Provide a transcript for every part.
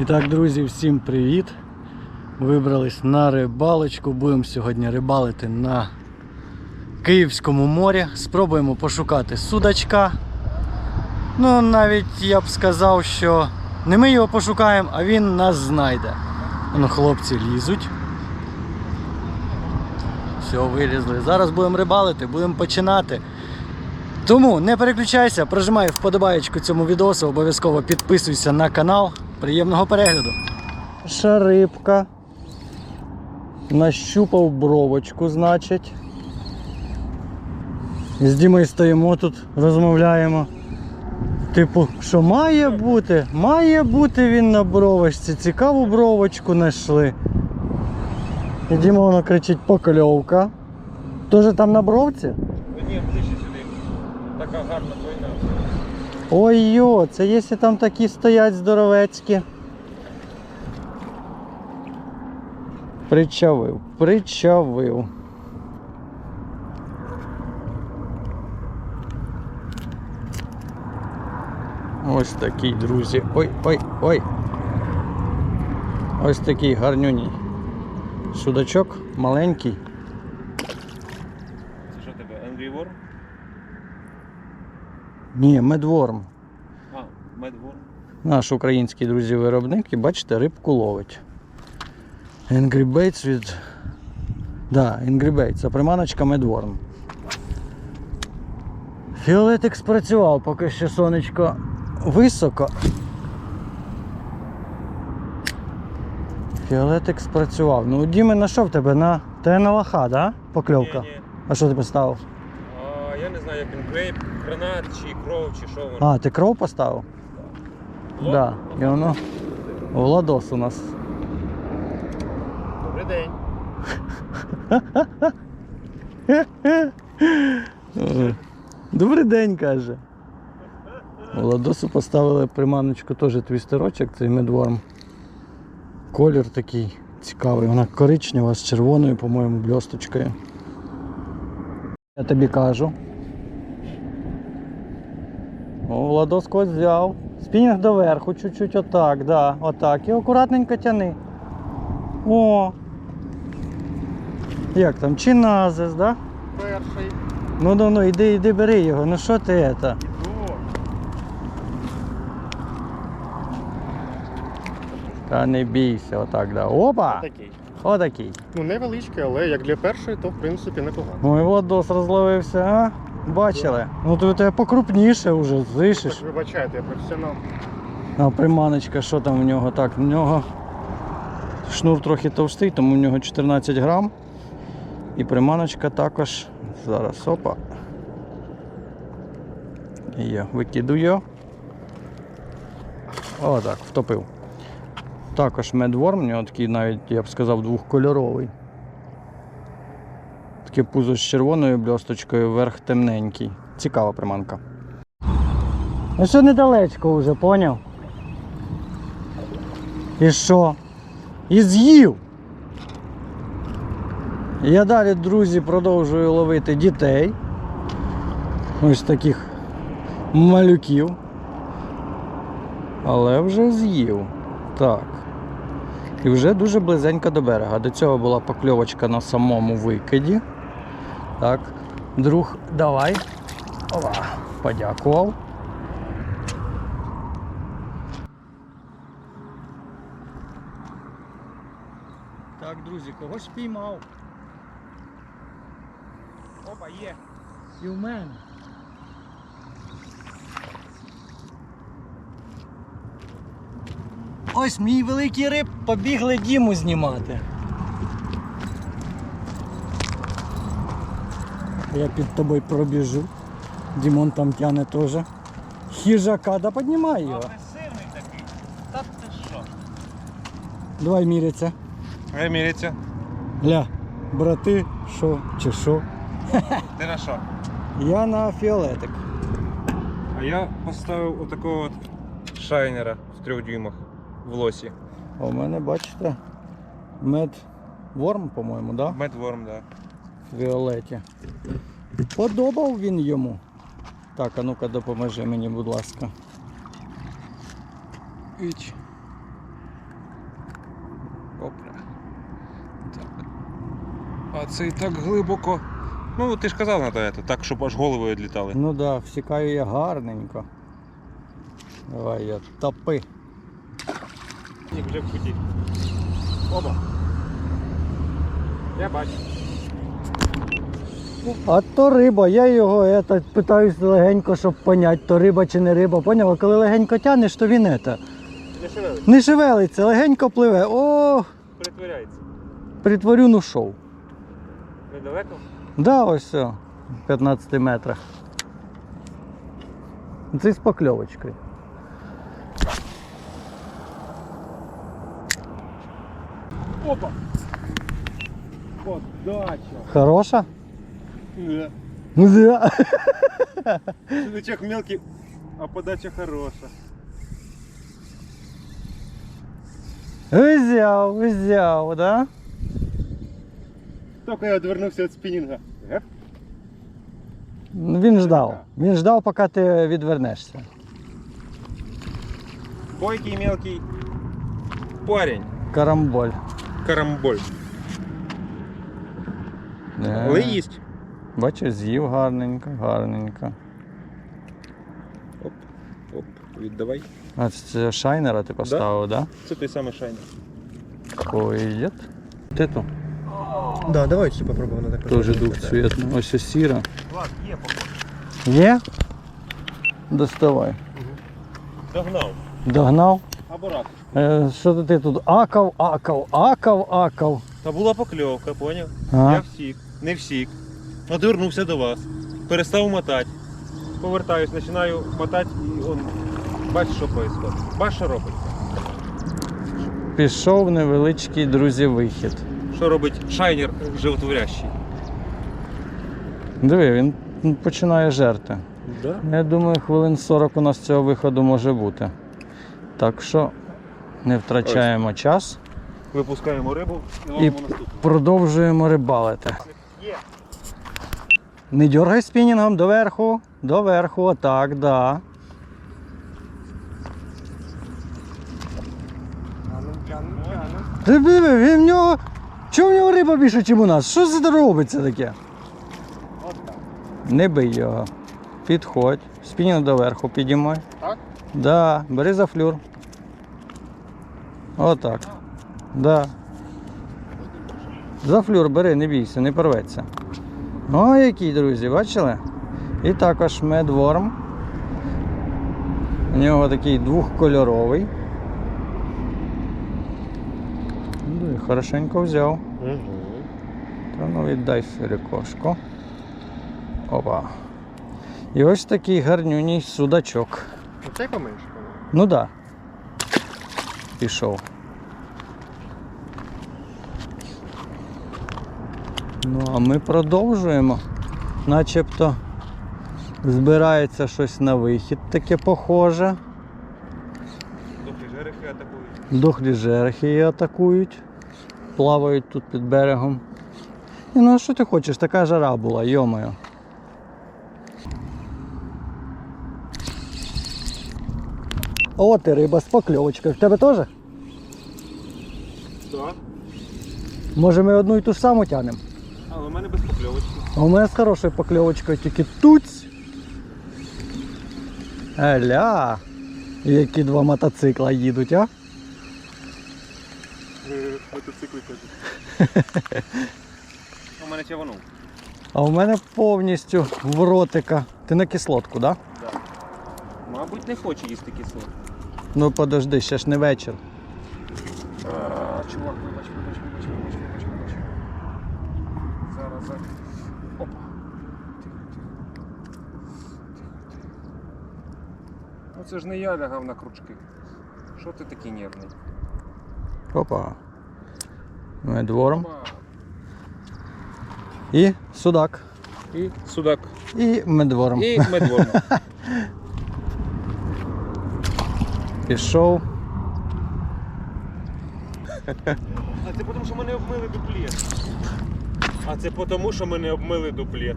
І так, друзі, всім привіт! Вибрались на рибалочку. Будемо сьогодні рибалити на Київському морі. Спробуємо пошукати судачка. Ну, навіть я б сказав, що не ми його пошукаємо, а він нас знайде. Ну, хлопці лізуть. Все, вилізли. Зараз будемо рибалити, будемо починати. Тому не переключайся, прожимай вподобаєчку цьому відосу, обов'язково підписуйся на канал. Приємного перегляду. Шарибка. Нащупав бровочку, значить. З Дімою стоїмо тут, розмовляємо. Типу, що має бути? Має бути він на бровочці. Цікаву бровочку знайшли. І Діма воно кричить покльовка. Тоже там на бровці? Ні, ближче сюди. Така гарна двойна. Ой-йо, це якщо там такі стоять здоровецькі. Причавив, причавив. Ось такий, друзі. Ой, ой, ой. Ось такий гарнюній. Судачок маленький. Це що тебе? Angry Worm? Ні, медворм. А, Medworm. Наш український друзі виробник і бачите, рибку ловить. Angry Baits від. Да, Angry Baits, це приманочка Medworm. Фіолетик спрацював, поки ще сонечко високо. Фіолетик спрацював. Ну, Діми на що в тебе? На те на лоха, да? Покльовка. Ні, ні. А що ти поставив? Знаю, як він крейп, гранат, чи кров, чи що воно. А, ти кров поставив? Лоб? Да. І воно. Владос у нас. Добрий день. Добрий день, каже. Владосу поставили приманочку теж твістерочок, цей медворм. Колір такий цікавий. Вона коричнева з червоною, по-моєму, бльосточкою. Я тобі кажу. Владос когось взяв. Спінінг доверху, чуть-чуть отак, да, отак. І акуратненько тяни. О! Як там? Чиназис, да? Перший. Ну ну ну, іди, іди бери його. Ну що ти це? Іду. Та не бійся, отак, да. Опа! Такий. Отакий. Ну невеличкий, але як для першої, то в принципі непогано. Ой, Владос розловився, а? Бачили? Ну то тебе покрупніше вже, слышиш? вибачайте, я професіонал. А приманочка, що там в нього? Так, в нього шнур трохи товстий, тому в нього 14 грам. І приманочка також. Зараз опа. Є, викидую. О, так, втопив. Також медворм, у нього такий навіть, я б сказав, двохкольоровий. Таке пузо з червоною бльосточкою, верх темненький. Цікава приманка. Ну що недалечко вже, поняв? І що? І з'їв. Я далі, друзі, продовжую ловити дітей. Ось таких малюків. Але вже з'їв. Так. І вже дуже близенько до берега. До цього була покльовочка на самому викиді. Так. Друг, давай. Ова, подякував. Так, друзі, когось спіймав. Опа, є. І в мене. Ось мій великий риб побігли Діму знімати. Я під тобою пробіжу. Дімон там тяне теж. Хижака, да піднімай його. Агресивний такий. Та ти що? Давай міряться. Ви міряться. Ля, брати, що чи що? Ти на що? Я на фіолетик. А я поставив отакого от шайнера в трьох дюймах в лосі. А у мене, бачите, мед ворм, по-моєму, да? Медворм, да. Віолеті. Подобав він йому. Так, а ну-ка допоможи мені, будь ласка. Іч. Опля. Так. А це і так глибоко. Ну ти ж казав на це, так, щоб аж головою відлітали. Ну так, да, всікаю я гарненько. Давай я топи. Ні, вже в куті. Оба. Я бачу. А то риба, я його это, питаюсь легенько, щоб понять, то риба чи не риба. Поняв? А коли легенько тянеш, то він это, Не шевелить. не шевелиться, легенько пливе. О, Притворяється. притворю, ну шов. Недалеко? Да, ось все, в 15 метрах. Це з покльовочкою. Опа! Подача. Хороша? Да. Ну да. Судачок мелкий, а подача хороша. Взяв, взяв, да? Тільки я відвернувся від спінінга. Геп. Ну, Він ждав. Він ждав, поки ти відвернешся. Бойкий мелкий парень. Карамболь. Карамболь. Не. Але їсть. Бачиш, з'їв гарненько, гарненько. Оп, оп, віддавай. А це шайнера ти поставив, так? Це той самий шайнер. Да? Ой, Тету. Да, давай ще попробуємо так. Тоже. Ось ось сіра. Влад, є походу. Є? Доставай. Догнав. Догнав. Або рак. Е, що ти тут акав, акав, акав, акав. Та була покльовка, поняв? А? Я всік, не всік. Одвернувся до вас. Перестав мотати. Повертаюсь, починаю мотати і он. Бачиш, що відбувається. Бачиш, що робить? Пішов невеличкий, друзі, вихід. Що робить шайнер животворящий? Диви, він починає жерти. Да? Я думаю, хвилин 40 у нас цього виходу може бути. Так що не втрачаємо час Випускаємо рибу і і ловимо наступну. продовжуємо рибалити. Є. Не дергай спінінгом доверху, доверху, отак, да. Ти диви, він в нього. Чого в нього риба більше, ніж у нас? Що це робиться таке? Не бий його. Підходь. Спінінг доверху підіймай. Так? Да, бери за флюр. Отак. Да. За флюр бери, не бійся, не порветься. О, який, друзі, бачили? І також медворм. У нього такий двохкольоровий. Ну, і Хорошенько взяв. Угу. Та ну віддай ферикошку. Опа. І ось такий гарнюній судачок. Оцей поменше, по-моєму. Ну да. Пішов. Ну, а ми продовжуємо. Начебто збирається щось на вихід таке похоже. Добрі жерехи атакують. Дохлі жерехи її атакують. Плавають тут під берегом. І ну а що ти хочеш? Така жара була, йомою. О, ти риба з покльовочкою. В тебе теж? Так. Може ми одну і ту ж саму тянемо? Але в мене без покльовочки. А у мене з хорошою покльовочкою тільки туць. Еля. Які два мотоцикла їдуть, а? Мотоцикли кажуть. У мене чаванув. А у мене повністю в ротика. Ти на кислотку, так? Да? Мабуть, не хоче їсти кисло. Ну подожди, ще ж не вечір. А, чувак, вибач, вибач, вибач. Зараз, зараз. Опа. Тихо, тихо. Ну це ж не я лягав на крючки. Що ти такий нервний? Опа. Медворм. Опа. І судак. І судак. І медворм. І медворм. Пішов. А це тому, що мене обмили дуплет. А це тому, що мене обмили дуплет.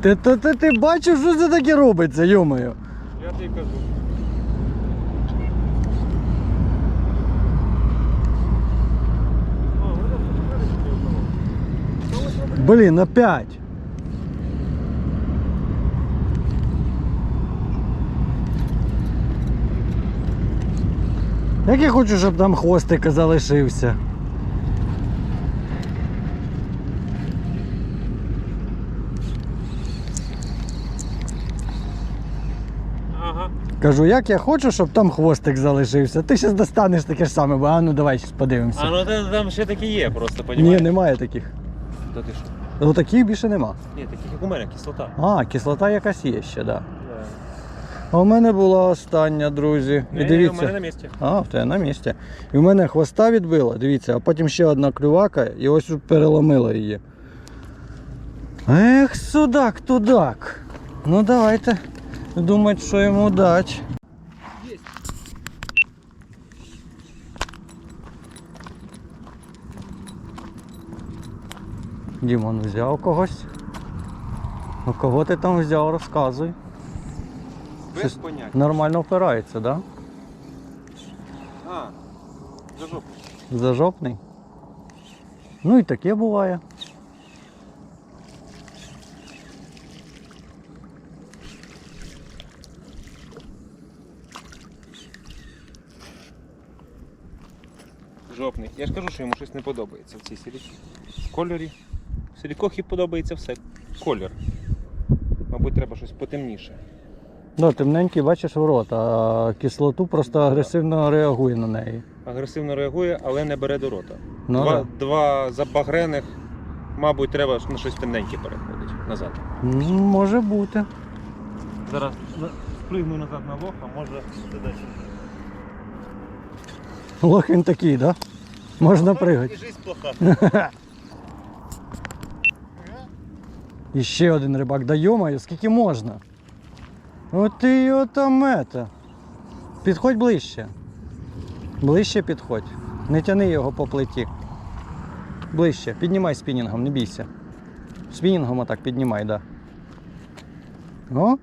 Ти, ти, ти, ти бачив, що це таке робиться, йомою? Я тобі кажу. Да, опять. Як я хочу, щоб там хвостик залишився. Ага. Кажу, як я хочу, щоб там хвостик залишився. Ти зараз достанеш таке ж саме, бо а ну давай щас подивимося. А ну та- там ще такі є просто, Ні, понімаєш? немає таких. То ти що? Ну таких більше нема. Ні, таких як у мене, кислота. А, кислота якась є ще, так. Да. А у мене була остання, друзі. І дивіться. у мене на місці. А, в тебе на місці. І в мене хвоста відбила, дивіться, а потім ще одна клювака і ось переломила її. Ех, судак, тудак. Ну давайте думати, що йому дати. Дімон взяв когось. Ну кого ти там взяв, розказуй. Без Щось поняття. Нормально впирається, так? Да? А, за жопу. Зажопний. Ну і таке буває. Жопний. Я ж кажу, що йому щось не подобається в цій сіріці. В кольорі. Сірікохі подобається все. Колір. Мабуть, треба щось потемніше. Ну, темненький бачиш в рот, а кислоту просто агресивно реагує на неї. Агресивно реагує, але не бере до рота. Ну, два, да. два забагрених, мабуть, треба на щось темненьке переходити назад. М, Може бути. Зараз спригну назад на лоха, може це далі. Лох він такий, да? Можна пригати. І жизнь І ще один рибак. Да йомаю, скільки можна? От ти його там мета. Підходь ближче. Ближче підходь. Не тяни його по плиті. Ближче. Піднімай спінінгом, не бійся. Спінінгом отак піднімай, да. О,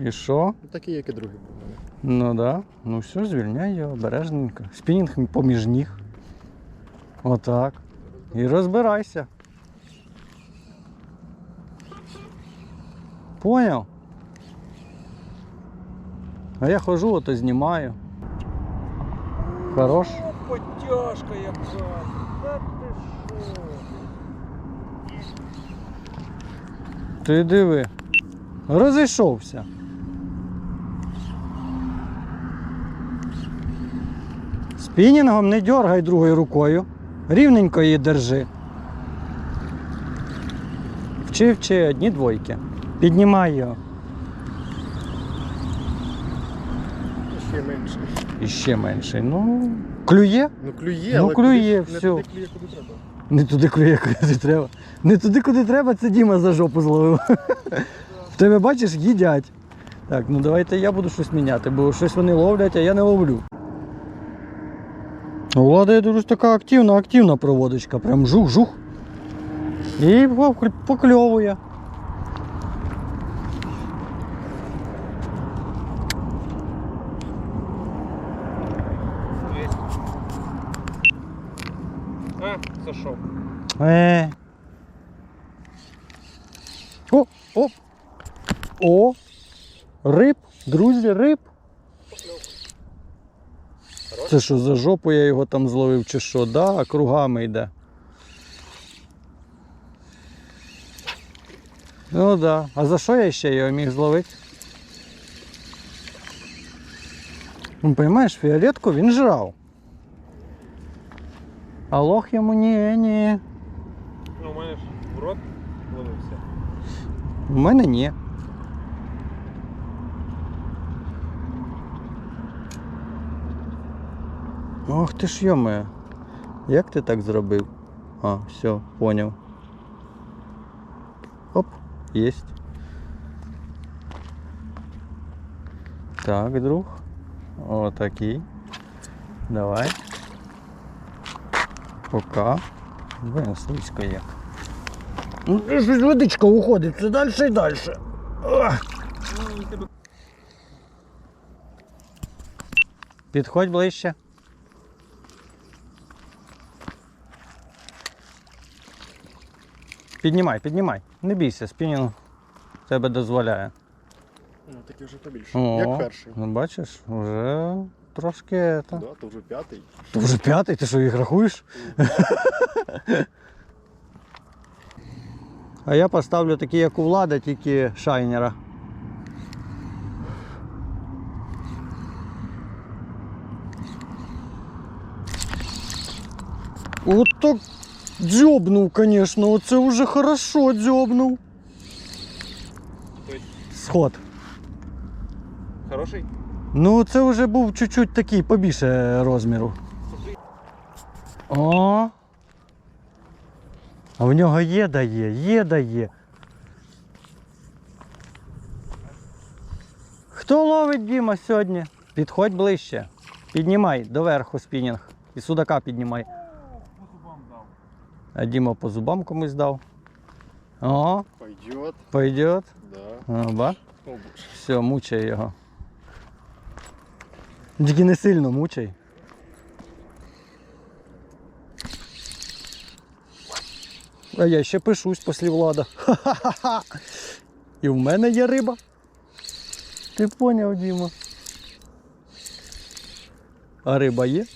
і що? Такий, як і другий. Ну да. Ну все, звільняй його обережненько. Спінінг поміж ніг. Отак. І розбирайся. Поняв? А я хожу, ото знімаю. Хорош. Потяжка яка. Та ти що? Ти диви. Розійшовся. Спінінгом не дергай другою рукою. Рівненько її держи. Вчи, вчи, одні двойки. Піднімай його. Ще менше. І ще менше. Ну, клює? Ну клює, Ну, але клює, куди, всьо. не туди клює, куди треба. Не туди клює, куди треба. Не туди, куди треба, це Діма за жопу зловив. В тебе бачиш, їдять. Так, ну давайте я буду щось міняти, бо щось вони ловлять, а я не ловлю. У Влада, я дуже така активна, активна проводочка. Прям жух-жух. І пок- покльовує. Є. А, зайшов. Е. О, о. О. Риб, друзі, риб. Це що за жопу я його там зловив чи що? Да, кругами йде. Ну да. А за що я ще його міг зловити? Ну, поймаєш, фіолетку він жрав. А лох йому ні, ні. Рот ловився. У мене ні. Ох ти ж йоме. Як ти так зробив? А, все, поняв. Оп, єсть. Так, друг. Отакий. Давай. Пока. Блин, слизько як. Ну, водичка уходить, все далі і далі. Підходь ближче. Піднімай, піднімай. Не бійся, спінінг тебе дозволяє. Ну, такий вже побільше. О, Як перший. Ну бачиш, вже трошки. Та. Да, то вже п'ятий. То вже п'ятий, ти що їх рахуєш? А я поставлю такі, як у влада, тільки шайнера. От так дзьобнув, звісно, оце вже хорошо дзьобнув. Сход. Хороший? Ну, це вже був чуть-чуть такий побільше розміру. О! А в нього є дає, є дає. Хто ловить Діма сьогодні? Підходь ближче. Піднімай доверху спінінг. І судака піднімай. А Діма по зубам комусь дав. О, Пойдет. пойдет. Да. О, ба. О, боже. Все, мучай його. Тільки не сильно мучай. А я ще пишусь після влада. Ха-ха-ха. І в мене є риба. Ти поняв, Діма? А риба є,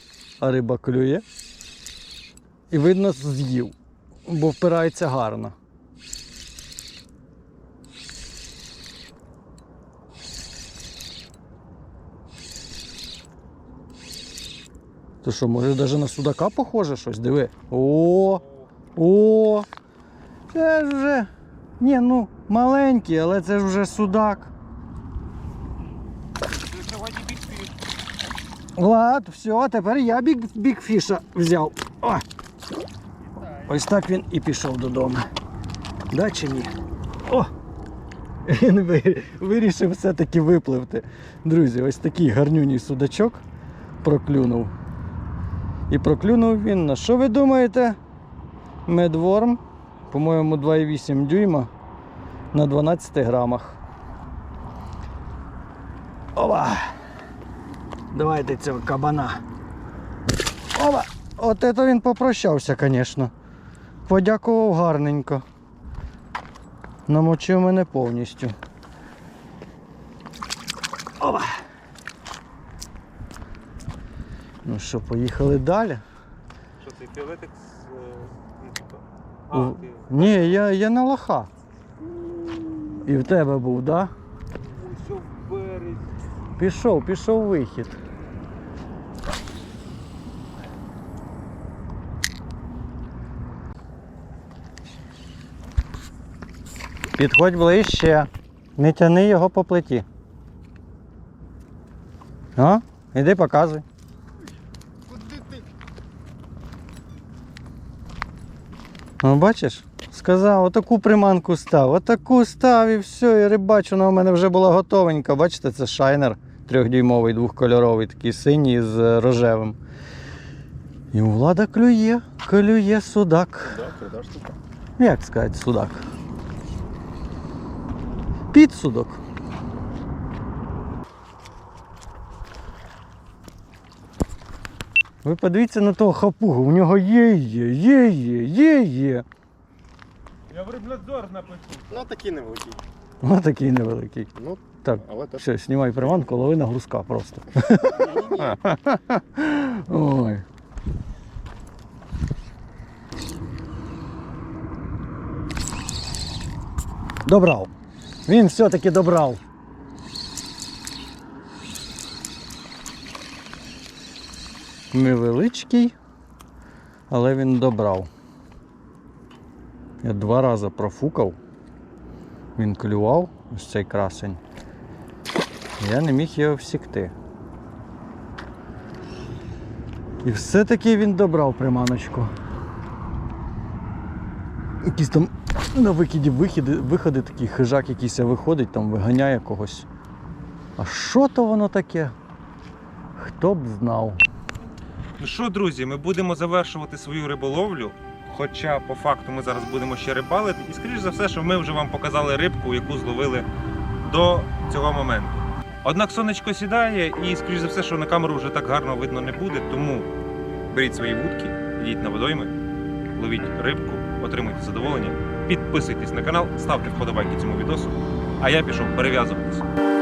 а риба клює. І видно з'їв, бо впирається гарно. То що, може навіть на судака похоже щось? Диви. О! О! Це ж вже. Ні, ну, маленький, але це ж вже судак. Сьогодні все, тепер я біг, бігфіша взяв. О! Ось так він і пішов додому. Да чи ні? О! Він вирішив все-таки випливти. Друзі, ось такий гарнюній судачок проклюнув. І проклюнув він на що ви думаєте? Медворм, по-моєму, 2,8 дюйма на 12 грамах. Ова! Давайте цього кабана. Ова! От це він попрощався, звісно. Подякував гарненько. Намочив мене повністю. Ова! Ну що, поїхали далі? Що з. У- А, ти. Ні, я, я на лоха. І в тебе був, так? Да? Ось в березі. Пішов, пішов вихід. Підходь ближче. Не тяни його по плиті. О, іди показуй. Куди ти? Ну, бачиш? Сказав, отаку приманку став, отаку став і все, і рибачу, вона в мене вже була готовенька. Бачите, це шайнер трьохдюймовий, двохкольоровий, такий синій з рожевим. І влада клює, клює судак. Да, штука. Як сказати, судак? Підсудок. Ви подивіться на того хапугу, у нього є, є, є, є, є, є. Я в риблядзор напишу. Ну, такий невеликий. Ось такий невеликий. Ну, Так, але теж. все, знімай приманку, лови на грузка просто. Ні-ні-ні. Ой. Добрав. Він все-таки добрав. Невеличкий, але він добрав. Я два рази профукав. Він клював, ось цей красень. Я не міг його всікти. І все-таки він добрав приманочку. Якісь там на викиді вихіди, виходи такий хижак якийсь виходить, там виганяє когось. А що то воно таке? Хто б знав. Ну що, друзі, ми будемо завершувати свою риболовлю. Хоча по факту ми зараз будемо ще рибалити. І скоріш за все, що ми вже вам показали рибку, яку зловили до цього моменту. Однак сонечко сідає, і скоріш за все, що на камеру вже так гарно видно не буде. Тому беріть свої вудки, йдіть на водойми, ловіть рибку, отримуйте задоволення. Підписуйтесь на канал, ставте вподобайки цьому відосу. А я пішов перев'язуватись.